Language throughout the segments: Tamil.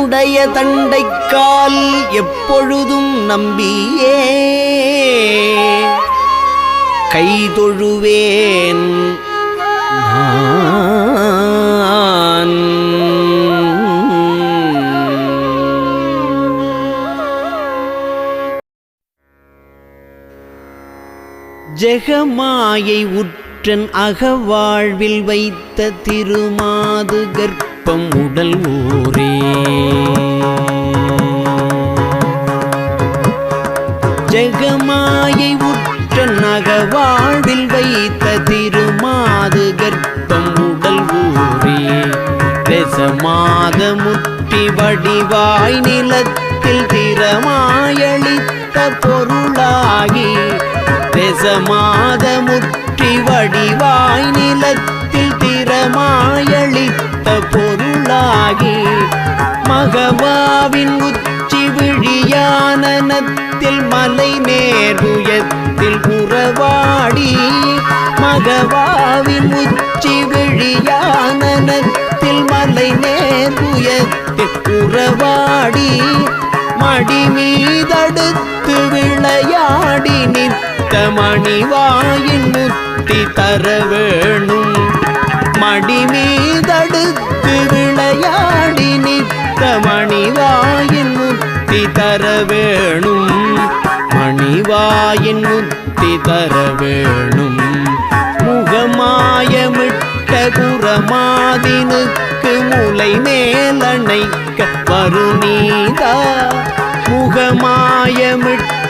நின்னுடைய தண்டைக்கால் எப்பொழுதும் நம்பியே. கை தொழுவேன் ஜெகமாயை உற்றன் அகவாழ்வில் வைத்த திருமாது விருப்பம் உடல் ஊரே. ஜெகமாயை உற்ற நகவாழ்வில் வைத்த திருமாது கர்ப்பம் உடல் ஊரே. ரசமாத முற்றி வடிவாய் நிலத்தில் திறமாயளித்த பொருளாகி ரசமாத முற்றி வடிவாய் நிலத்தில் திறமாயளித்த மகவாகி மகவாவின் உச்சி விழியானனத்தில் மலை நேருயத்தில் புறவாடி மகவாவின் உச்சி விழியானனத்தில் மலை நேருயத்தில் புறவாடி மடி மீதடுத்து விளையாடி நித்த மணிவாயின் முத்தி தர வேணும். மடி மீதடுத்து விளையாடி நித்த மணிவாயின் முத்தி தர வேணும். மணிவாயின் முத்தி தர வேணும். முகமாயமிட்ட குரமாதினுக்கு முலை மேலணைக்க வருநீதா. முகமாயமிட்ட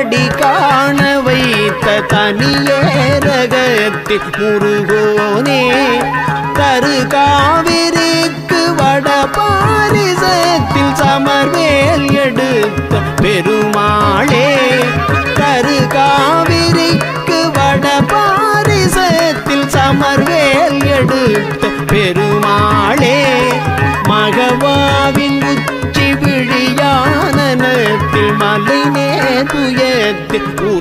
வைத்த தனியேரகத்தின் முருகோனே தரு காவிரிக்கு வட பாரிசத்தில் சமர்வேல் எடுத்த பெருமாளே.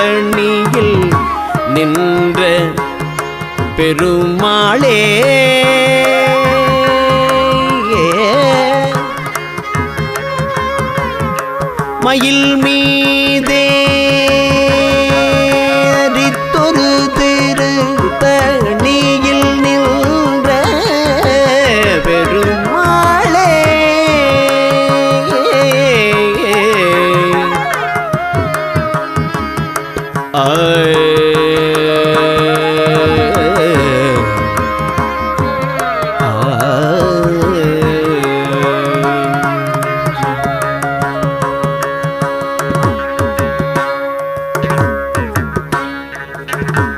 திருத்தணியில் நின்ற பெருமாளே. மயில் மீ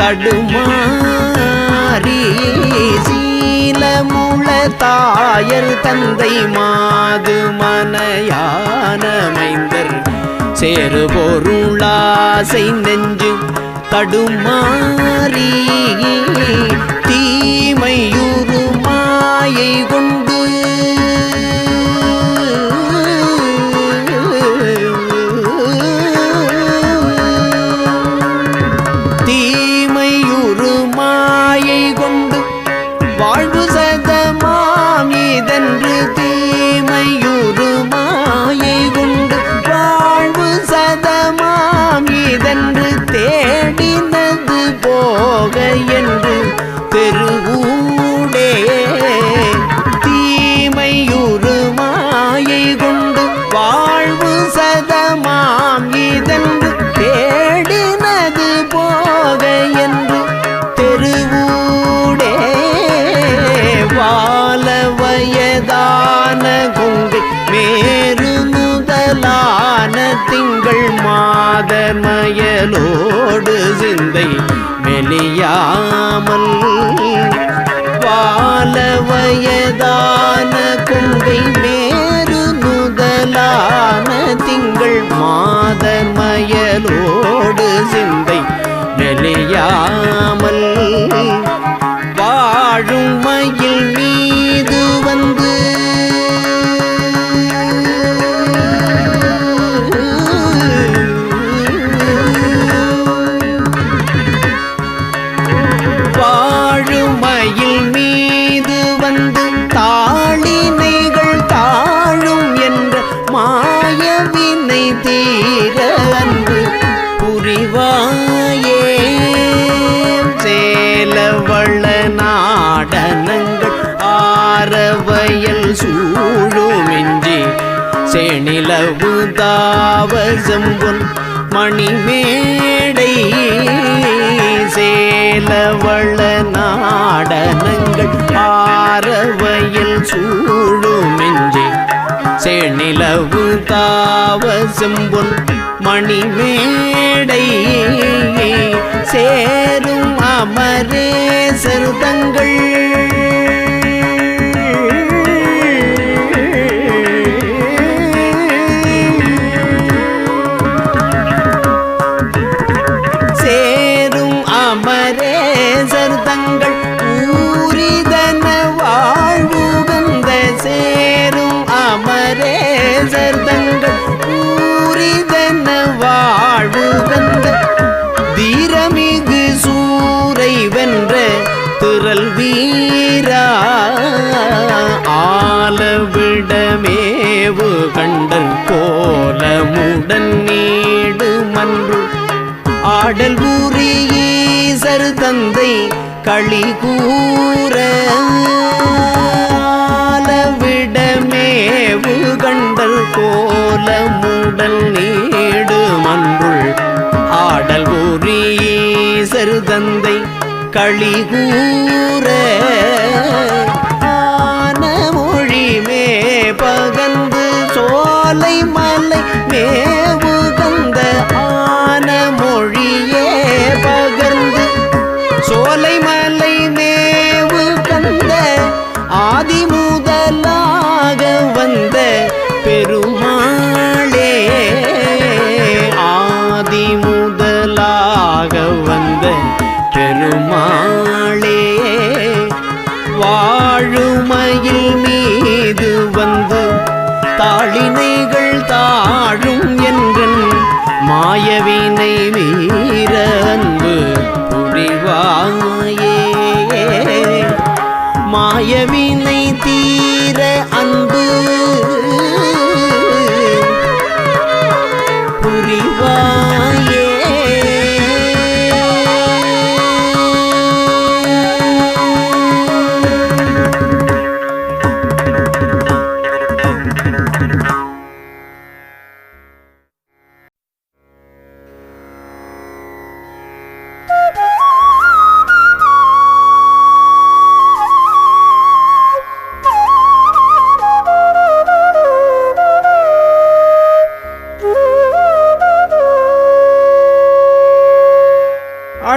தடுமாறி சீலமுள தாயர் தந்தை மாது மனையானமைந்தர் சேரு பொருளாசை நெஞ்சு தடுமாறி தீமையுறு மாயை கொண்டு மாதர் சிந்தை மெலியாமல் வால வயதான கொங்கை மேரு முதலான திங்கள் மாதமயலோடு சிந்தை மெலியாமல் வாழும் மயில் மீது வந்து செணிலவு தாவ செம்பொன் மணிமேடை சேலவள நாடனங்கள் ஆரவயல் சூழுமிஞ்சி செணிலவு தாவ செம்பொன் மணிமேடை சேரும் அமரே செருதங்கள் கூற ஆலவிடமேவு கண்டல் கோலமுடல் நீடு மன்றுள் ஆடல் ஊரீசர் தந்தை களி கூற ஆன மொழி மே பகந்து சோலை மலை மேவு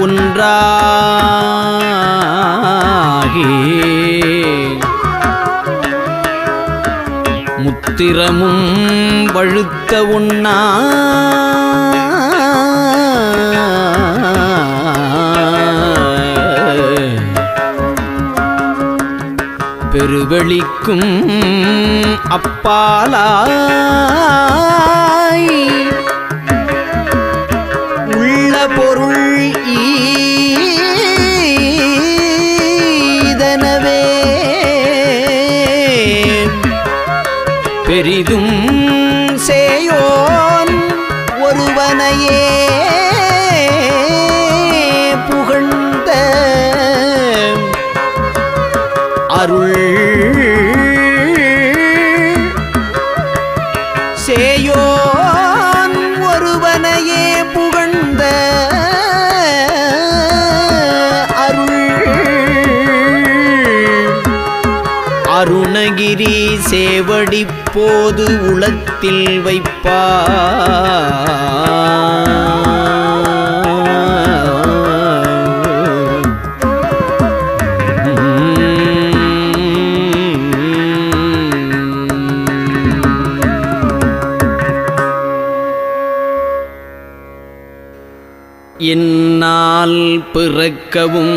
ஒன்றாகி முத்திரமும் வழுத்த உண்ணா. பெருவெளிக்கும் அப்பாலாய். உள்ள பொருள் பெரிதும் சேவடி உளத்தில் வைப்பா என்னால் பிறக்கவும்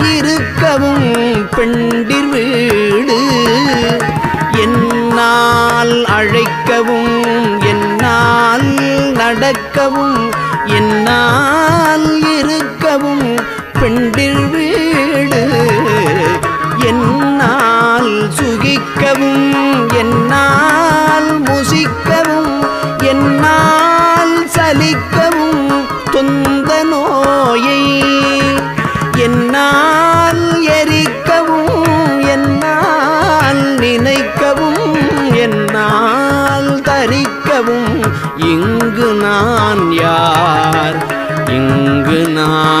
இருக்கவும் பெண்டிர் வீடு. என்னால் அழைக்கவும் என்னால் நடக்கவும் என்னால்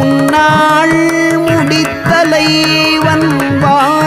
உன்னாள் முடித்தலை வன்வாளியில்